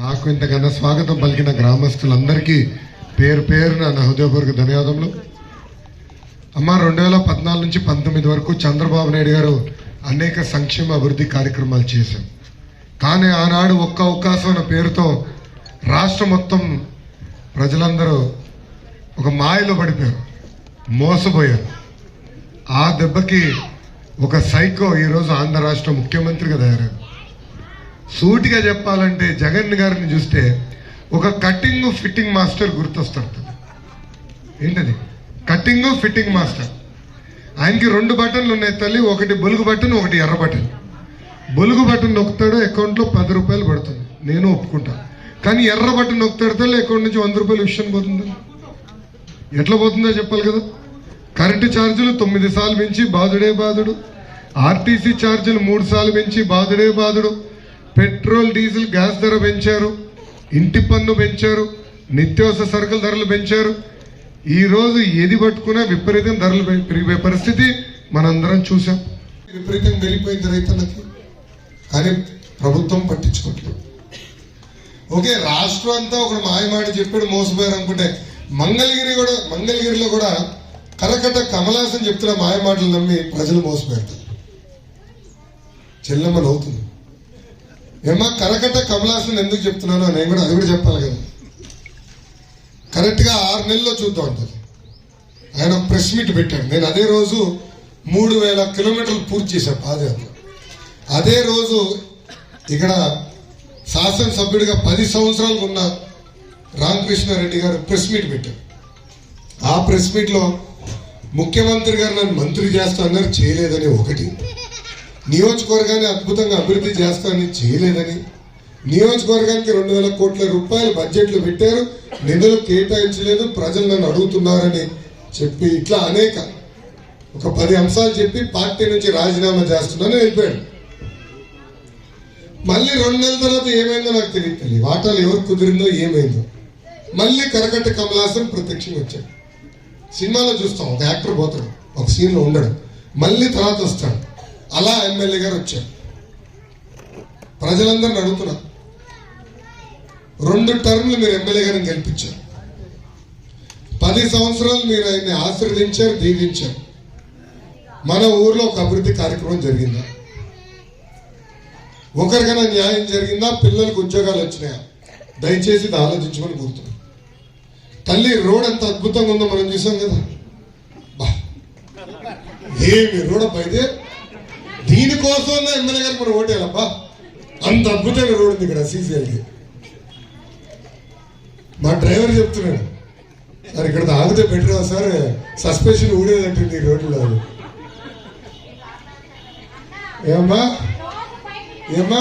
నాకు ఇంతకన్నా స్వాగతం పలికిన గ్రామస్తులందరికీ పేరు పేరున నా హృదయపూర్వక ధన్యవాదములు. అమ్మ రెండు వేల పద్నాలుగు నుంచి పంతొమ్మిది వరకు చంద్రబాబు నాయుడు గారు అనేక సంక్షేమ అభివృద్ధి కార్యక్రమాలు చేశాం కానీ ఆనాడు ఒక్క అవకాశం అన్న పేరుతో రాష్ట్రం మొత్తం ప్రజలందరూ ఒక మాయలో పడిపోయారు మోసపోయారు. ఆ దెబ్బకి ఒక సైకో ఈరోజు ఆంధ్ర రాష్ట్ర ముఖ్యమంత్రిగా తయారయ్యారు. సూటిగా చెప్పాలంటే జగన్ గారిని చూస్తే ఒక కటింగ్ ఫిట్టింగ్ మాస్టర్ గుర్తొస్తాడు ఏంటది? Cutting fitting master. ఆయనకి రెండు బటన్లు ఉన్నాయి తల్లి ఒకటి బొలుగు బటన్ ఒకటి ఎర్ర బటన్. బొలుగు బటన్ నొక్కుతాడు అకౌంట్లో పది రూపాయలు పడుతుంది. నేను ఒప్పుకుంటా. కానీ ఎర్ర బటన్ నొక్కుతాడు తల్లి అకౌంట్ నుంచి వంద రూపాయలు విషయం పోతుంది? ఎట్లా పోతుందో చెప్పాలి కదా. కరెంటు ఛార్జీలు తొమ్మిది సార్లు పెంచి బాధుడే బాధుడు ఆర్టీసీ ఛార్జీలు మూడు సార్లు పెంచి బాధుడే బాధుడు పెట్రోల్ డీజిల్ గ్యాస్ ధర పెంచారు ఇంటి పన్ను పెంచారు నిత్యావసర సరుకుల ధరలు పెంచారు. ఈరోజు ఏది పట్టుకున్నా విపరీతం ధరలు పెరిగిపోయే పరిస్థితి మనందరం చూసాం విపరీతం పెరిగిపోయింది రైతులకి. కానీ ప్రభుత్వం పట్టించుకోవట్లేదు ఓకే రాష్ట్రం అంతా ఒక మాయమాట చెప్పాడు మోసపోయారు అనుకుంటే మంగళగిరి కూడా మంగళగిరిలో కూడా కరకట కమలాసన్ చెప్తున్న మాయమాటలు నమ్మి ప్రజలు మోసపోయారు. చెల్లెమ్మ నవ్వుతుంది ఏమా కరకట కమలాసన్ ఎందుకు చెప్తున్నానో నేను కూడా అది కూడా చెప్పాలి కదా. కరెక్ట్గా ఆరు నెలల్లో చూద్దాం ఉంటుంది ఆయన ప్రెస్ మీట్ పెట్టాడు. నేను అదే రోజు మూడు వేల కిలోమీటర్లు పూర్తి చేశాను పాదయాత్ర. అదే రోజు ఇక్కడ శాసనసభ్యుడిగా పది సంవత్సరాలు ఉన్న రామకృష్ణారెడ్డి గారు ప్రెస్ మీట్ పెట్టారు. ఆ ప్రెస్ మీట్లో ముఖ్యమంత్రి గారు నన్ను మంత్రి చేస్తా అన్నారు చేయలేదని ఒకటి. నియోజకవర్గాన్ని అద్భుతంగా అభివృద్ధి చేస్తానని చేయలేదని నియోజకవర్గానికి రెండు వేల కోట్ల రూపాయలు బడ్జెట్లు పెట్టారు. నిధులు కేటాయించలేదు. ప్రజలు నన్ను అడుగుతున్నారని చెప్పి ఇట్లా అనేక ఒక పది అంశాలు చెప్పి పార్టీ నుంచి రాజీనామా చేస్తున్నానని వెళ్ళిపోయాడు మళ్ళీ రెండు నెలల తర్వాత ఏమైందో నాకు తెలియదు తెలియదు వాటాలు ఎవరు కుదిరిందో ఏమైందో. మళ్ళీ కరకట్ట కమలాసన్ ప్రత్యక్షంగా వచ్చాడు. సినిమాలో చూస్తాం ఒక యాక్టర్ పోతాడు ఒక సీన్లో ఉండడు. మళ్ళీ తర్వాత వస్తాడు. అలా ఎమ్మెల్యే గారు వచ్చారు. ప్రజలందరిని అడుగుతున్నా. రెండు టర్మ్లు మీరు ఎమ్మెల్యే గారిని గెలిపించారు. పది సంవత్సరాలు మీరు ఆయన్ని ఆశీర్వదించారు దీవించారు. మన ఊర్లో ఒక అభివృద్ధి కార్యక్రమం జరిగిందా? ఒకరికైనా న్యాయం జరిగిందా? పిల్లలకు ఉద్యోగాలు వచ్చినాయా? దయచేసి ఇది ఆలోచించమని కోరుతున్నాం. తల్లి రోడ్ ఎంత అద్భుతంగా ఉందో మనం చూసాం కదా. బా. ఏమి రోడ్ అబ్బా దీనికోసం ఎమ్మెల్యే గారు మనం ఓటేయాలబ్బా. అంత అద్భుతమైన రోడ్ ఉంది ఇక్కడ సీసీఎల్కి. మా డ్రైవర్ చెప్తున్నాడు సార్ ఇక్కడ ఆగితే పెట్టినా సార్ సస్పెన్షన్ ఊడేదంటుంది ఈ రోడ్లో ఏమ్మా? ఏమ్మా?